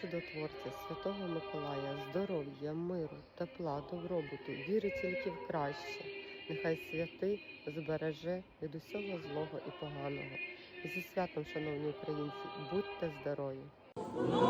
чудотворця, святого Миколая, здоров'я, миру, тепла, добробуту, віри тільки в краще. Нехай святий збереже від усього злого і поганого. І зі святом, шановні українці, будьте здорові!